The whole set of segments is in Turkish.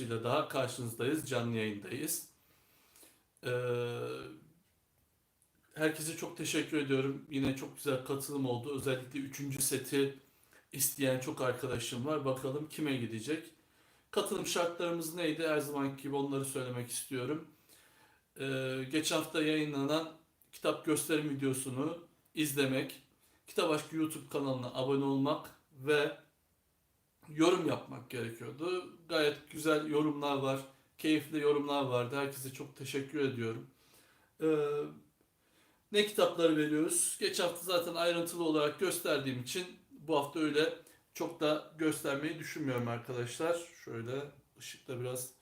videosuyla daha karşınızdayız. Canlı yayındayız. Ee, herkese çok teşekkür ediyorum. Yine çok güzel katılım oldu. Özellikle 3. seti isteyen çok arkadaşım var. Bakalım kime gidecek. Katılım şartlarımız neydi? Her zamanki gibi onları söylemek istiyorum. Ee, geçen hafta yayınlanan kitap gösterim videosunu izlemek, Kitap Aşkı YouTube kanalına abone olmak ve yorum yapmak gerekiyordu. Gayet güzel yorumlar var, keyifli yorumlar vardı. Herkese çok teşekkür ediyorum. Ee, ne kitapları veriyoruz? Geçen hafta zaten ayrıntılı olarak gösterdiğim için bu hafta öyle çok da göstermeyi düşünmüyorum arkadaşlar. Şöyle ışıkta biraz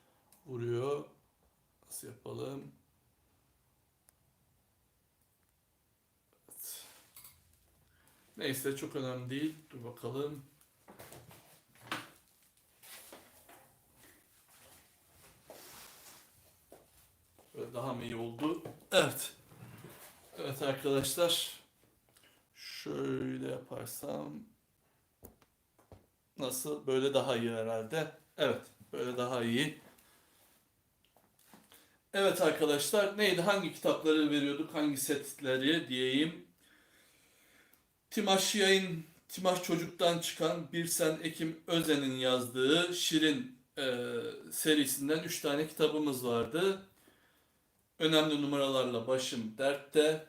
vuruyor. Nasıl yapalım? Evet. Neyse çok önemli değil. Dur bakalım. Böyle daha mı iyi oldu? Evet. Evet arkadaşlar. Şöyle yaparsam nasıl? Böyle daha iyi herhalde. Evet. Böyle daha iyi. Evet arkadaşlar. Neydi? Hangi kitapları veriyorduk? Hangi setleri diyeyim. Timaş Yayın, Timaş Çocuk'tan çıkan Birsen Ekim Özen'in yazdığı Şirin e, serisinden 3 tane kitabımız vardı. Önemli numaralarla başım dertte.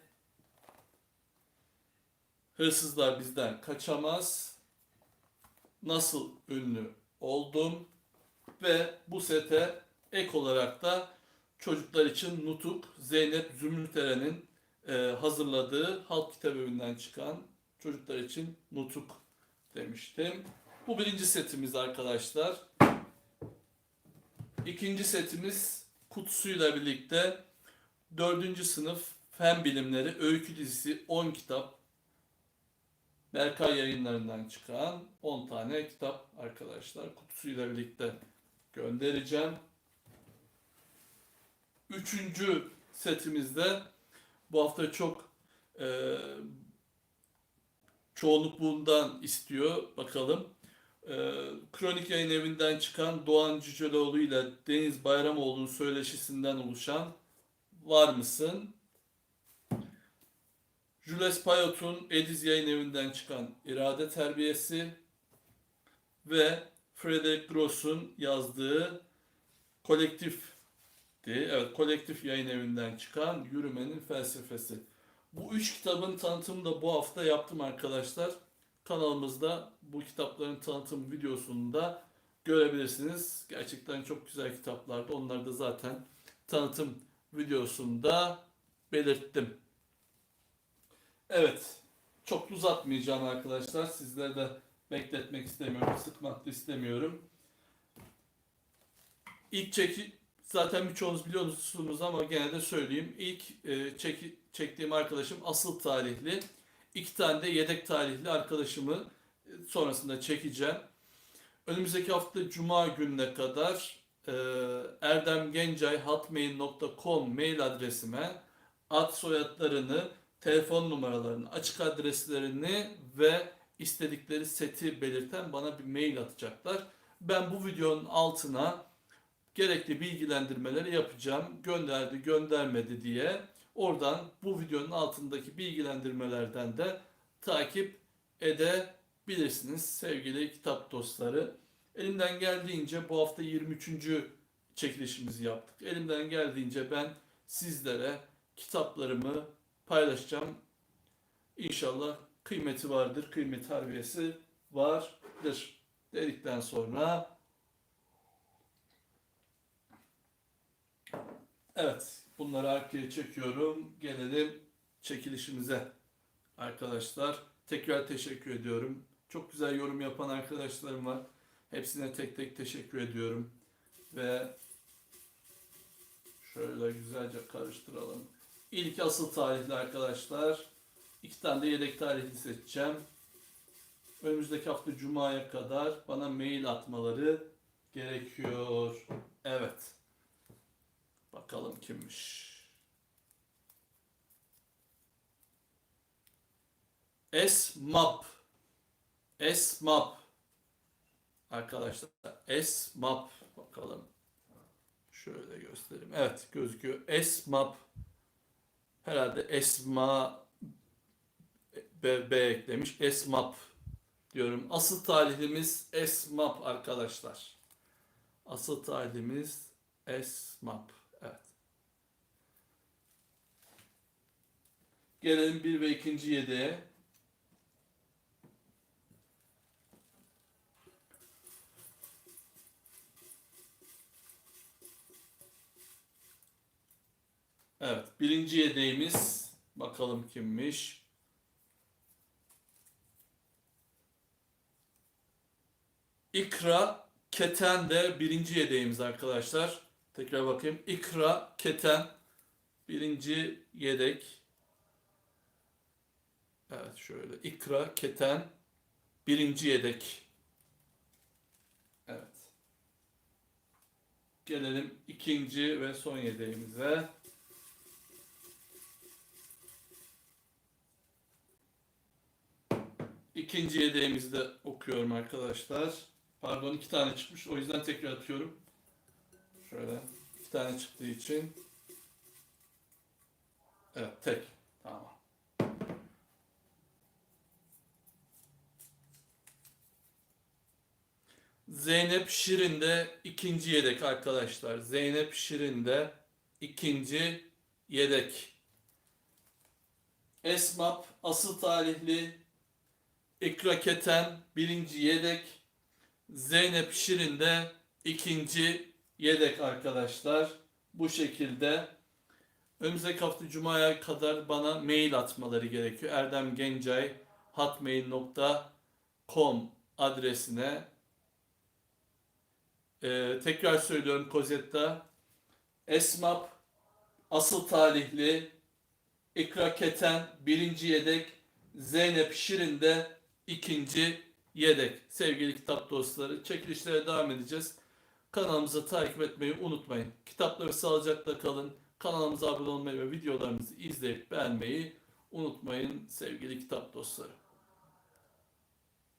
Hırsızlar bizden kaçamaz. Nasıl ünlü oldum ve bu sete ek olarak da çocuklar için Nutuk Zeynep Zümrüteren'in e, hazırladığı halk kitabevinden çıkan çocuklar için Nutuk demiştim. Bu birinci setimiz arkadaşlar. İkinci setimiz kutusuyla birlikte dördüncü sınıf fen bilimleri öykü dizisi 10 kitap Berkay yayınlarından çıkan 10 tane kitap arkadaşlar kutusuyla birlikte göndereceğim. Üçüncü setimizde bu hafta çok e, çoğunluk bundan istiyor. Bakalım. E, Kronik Yayın Evi'nden çıkan Doğan Cüceloğlu ile Deniz Bayramoğlu'nun söyleşisinden oluşan Var mısın? Jules Payot'un Ediz Yayın Evi'nden çıkan İrade Terbiyesi ve Frederick Gross'un yazdığı Kolektif Evet, Kolektif Yayın Evi'nden çıkan Yürümenin Felsefesi. Bu üç kitabın tanıtımını da bu hafta yaptım arkadaşlar. Kanalımızda bu kitapların tanıtım videosunu da görebilirsiniz. Gerçekten çok güzel kitaplardı. Onları da zaten tanıtım videosunda belirttim. Evet, çok uzatmayacağım arkadaşlar. Sizleri de bekletmek istemiyorum, sıkmak da istemiyorum. İlk çeki zaten birçoğunuz biliyorsunuz ama gene de söyleyeyim. İlk e, çeki, çektiğim arkadaşım asıl tarihli. İki tane de yedek tarihli arkadaşımı e, sonrasında çekeceğim. Önümüzdeki hafta Cuma gününe kadar erdemgencay.hotmail.com mail adresime ad soyadlarını, telefon numaralarını, açık adreslerini ve istedikleri seti belirten bana bir mail atacaklar. Ben bu videonun altına gerekli bilgilendirmeleri yapacağım. Gönderdi, göndermedi diye. Oradan bu videonun altındaki bilgilendirmelerden de takip edebilirsiniz sevgili kitap dostları. Elimden geldiğince bu hafta 23. çekilişimizi yaptık. Elimden geldiğince ben sizlere kitaplarımı paylaşacağım. İnşallah kıymeti vardır, kıymet harbiyesi vardır dedikten sonra evet bunları arkaya çekiyorum. Gelelim çekilişimize arkadaşlar. Tekrar teşekkür ediyorum. Çok güzel yorum yapan arkadaşlarım var. Hepsine tek tek teşekkür ediyorum. Ve şöyle güzelce karıştıralım. İlk asıl tarihli arkadaşlar. İki tane de yedek tarihli seçeceğim. Önümüzdeki hafta Cuma'ya kadar bana mail atmaları gerekiyor. Evet. Bakalım kimmiş. Esmap. Esmap. Arkadaşlar Esmap. Bakalım Şöyle göstereyim. Evet gözüküyor. Esmap herhalde Esma B, B eklemiş. Esmap diyorum. Asıl talihlimiz Esmap arkadaşlar. Asıl talihlimiz Esmap. Evet. Gelelim bir ve ikinci yedeğe. Evet, birinci yedeğimiz bakalım kimmiş. İkra Keten de birinci yedeğimiz arkadaşlar. Tekrar bakayım. İkra Keten birinci yedek. Evet şöyle. İkra Keten birinci yedek. Evet. Gelelim ikinci ve son yedeğimize. İkinci yedeğimizi de okuyorum arkadaşlar. Pardon iki tane çıkmış. O yüzden tekrar atıyorum. Şöyle iki tane çıktığı için. Evet tek. Tamam. Zeynep Şirin de ikinci yedek arkadaşlar. Zeynep Şirin de ikinci yedek. Esmap asıl talihli İkra Keten birinci yedek. Zeynep Şirin de ikinci yedek arkadaşlar. Bu şekilde. Önümüzdeki hafta Cuma'ya kadar bana mail atmaları gerekiyor. Erdem Gencay hotmail.com adresine. Ee, tekrar söylüyorum Kozetta. Esmap asıl talihli İkra Keten birinci yedek. Zeynep Şirin de ikinci yedek. Sevgili kitap dostları çekilişlere devam edeceğiz. Kanalımızı takip etmeyi unutmayın. Kitapları sağlıcakla kalın. Kanalımıza abone olmayı ve videolarımızı izleyip beğenmeyi unutmayın sevgili kitap dostları.